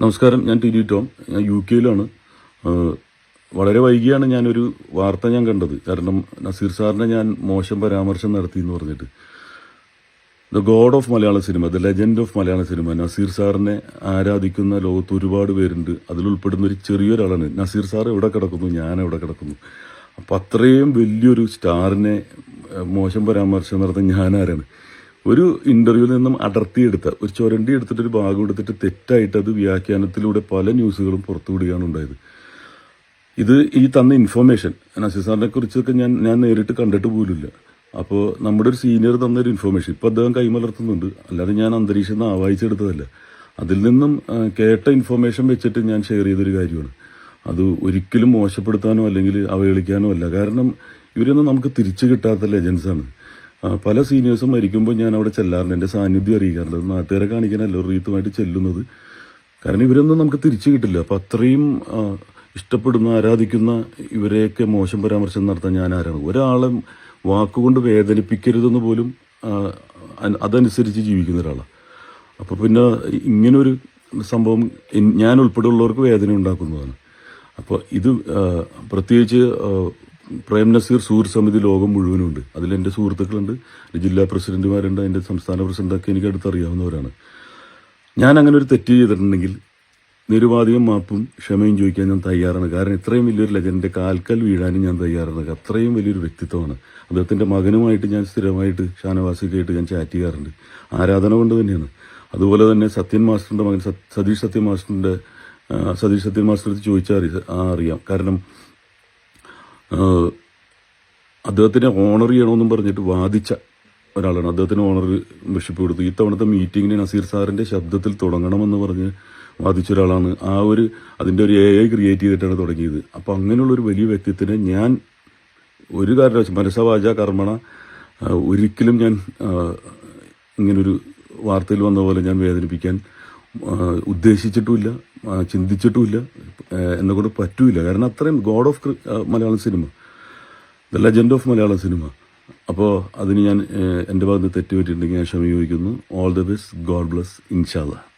നമസ്കാരം ഞാൻ T Tom. ഞാൻ യു കെയിലാണ്. വളരെ വൈകിയാണ് ഞാനൊരു വാർത്ത ഞാൻ കണ്ടത്. കാരണം നസീർ സാറിനെ ഞാൻ മോശം പരാമർശം നടത്തി എന്ന് പറഞ്ഞിട്ട്. The god of Malayala cinema the legend of Malayala cinema Nazir സാറിനെ ആരാധിക്കുന്ന ലോകത്ത് ഒരുപാട് പേരുണ്ട്. അതിലുൾപ്പെടുന്ന ഒരു ചെറിയൊരാളാണ് നസീർ സാർ. എവിടെ കിടക്കുന്നു? ഞാൻ എവിടെ കിടക്കുന്നു? അപ്പം അത്രയും വലിയൊരു സ്റ്റാറിനെ മോശം പരാമർശം നടത്തുന്ന ഞാനാരാണ്? ഒരു ഇന്റർവ്യൂവിൽ നിന്നും അടർത്തിയെടുത്ത ഒരു ചുരണ്ടി എടുത്തിട്ട് ഒരു ഭാഗം എടുത്തിട്ട് തെറ്റായിട്ട് അത് വ്യാഖ്യാനത്തിലൂടെ പല ന്യൂസുകളും പുറത്തുവിടുകയാണ് ഉണ്ടായത്. ഇത് ഈ തന്ന ഇൻഫർമേഷൻ നസീർ സാറിനെ കുറിച്ചൊക്കെ ഞാൻ ഞാൻ നേരിട്ട് കണ്ടിട്ട് പോലുമില്ല. അപ്പോൾ നമ്മുടെ ഒരു സീനിയർ തന്നൊരു ഇൻഫർമേഷൻ ഇപ്പം അദ്ദേഹം കൈമലർത്തുന്നുണ്ട് അല്ലാതെ ഞാൻ അന്തരീക്ഷം നിന്ന് ആവാഹിച്ചെടുത്തതല്ല. അതിൽ നിന്നും കേട്ട ഇൻഫർമേഷൻ വെച്ചിട്ട് ഞാൻ ഷെയർ ചെയ്തൊരു കാര്യമാണ്. അത് ഒരിക്കലും മോശപ്പെടുത്താനോ അല്ലെങ്കിൽ അവഹേളിക്കാനോ അല്ല. കാരണം ഇവരൊന്നും നമുക്ക് തിരിച്ചു കിട്ടാത്ത ലെജൻസാണ് പല സീനിയേഴ്സും മരിക്കുമ്പോൾ ഞാൻ അവിടെ ചെല്ലാറുണ്ട്. എന്റെ സാന്നിധ്യം അറിയിക്കാറുണ്ട്. നാട്ടുകാരെ കാണിക്കാനല്ല റീത്തുമായിട്ട് ചെല്ലുന്നത്. കാരണം ഇവരൊന്നും നമുക്ക് തിരിച്ചു കിട്ടില്ല. അപ്പം അത്രയും ഇഷ്ടപ്പെടുന്ന ആരാധിക്കുന്ന ഇവരെയൊക്കെ മോശം പരാമർശം നടത്താൻ ഞാൻ ആരാണ്? ഒരാളെ വാക്കുകൊണ്ട് വേദനിപ്പിക്കരുതെന്ന് പോലും അതനുസരിച്ച് ജീവിക്കുന്ന ഒരാളാണ് അപ്പോൾ പിന്നെ ഇങ്ങനൊരു സംഭവം ഞാൻ ഉൾപ്പെടെയുള്ളവർക്ക് വേദന ഉണ്ടാക്കുന്നതാണ്. അപ്പോൾ ഇത് പ്രത്യേകിച്ച് പ്രേം നസീർ സുഹൃത്ത് സമിതി ലോകം മുഴുവനുണ്ട് അതിൽ എന്റെ സുഹൃത്തുക്കളുണ്ട്. ജില്ലാ പ്രസിഡന്റുമാരുണ്ട്. എന്റെ സംസ്ഥാന പ്രസിഡന്റൊക്കെ എനിക്ക് അടുത്തറിയാവുന്നവരാണ്. ഞാൻ അങ്ങനെ ഒരു തെറ്റ് ചെയ്തിട്ടുണ്ടെങ്കിൽ നിരുപാധികം മാപ്പും ക്ഷമയും ചോദിക്കാൻ ഞാൻ തയ്യാറാണ്. കാരണം ഇത്രയും വലിയൊരു ലജന്റെ കാൽക്കൽ വീഴാനും ഞാൻ തയ്യാറാണ്. അത്രയും വലിയൊരു വ്യക്തിത്വമാണ്. അദ്ദേഹത്തിന്റെ മകനുമായിട്ട് ഞാൻ സ്ഥിരമായിട്ട് ഷാനവാസിക്കായിട്ട് ഞാൻ ചാറ്റ് ചെയ്യാറുണ്ട്. ആരാധന കൊണ്ട് തന്നെയാണ്. അതുപോലെ തന്നെ സത്യൻ മാസ്റ്ററിന്റെ മകൻ സത്- സതീഷ് സത്യൻ മാസ്റ്ററിന്റെ സതീഷ് സത്യൻ മാസ്റ്റർ ചോദിച്ചാൽ അറിയാം. കാരണം അദ്ദേഹത്തിനെ ഓണർ ചെയ്യണമെന്നും പറഞ്ഞിട്ട് വാദിച്ച ഒരാളാണ്. അദ്ദേഹത്തിന് ഓണർ ബിഷപ്പ് കൊടുത്തു. ഈ തവണത്തെ മീറ്റിങ്ങിന് നസീർ സാറിന്റെ ശബ്ദത്തിൽ തുടങ്ങണമെന്ന് പറഞ്ഞ് വാദിച്ച ഒരാളാണ്. ആ ഒരു അതിന്റെ ഒരു എ ഐ ക്രിയേറ്റ് ചെയ്തിട്ടാണ് തുടങ്ങിയത്. അപ്പോൾ അങ്ങനെയുള്ള ഒരു വലിയ വ്യക്തിത്വത്തിനെ ഞാൻ ഒരു കാരണവശം മനസ്സവാച കർമ്മണ ഒരിക്കലും ഞാൻ ഇങ്ങനൊരു വാർത്തയിൽ വന്ന പോലെ ഞാൻ വേദനിപ്പിക്കാൻ ഉദ്ദേശിച്ചിട്ടുമില്ല ചിന്തിച്ചിട്ടുമില്ല എന്നെ കൊണ്ട് പറ്റൂല. കാരണം അത്രയും god of Malayalam cinema. The legend of Malayalam cinema. അപ്പോൾ അതിന് ഞാൻ എന്റെ ഭാഗത്ത് തെറ്റ് പറ്റിയിട്ടുണ്ടെങ്കിൽ ഞാൻ ക്ഷമ ചോദിക്കുന്നു. All the best God bless ഇൻഷാല്ല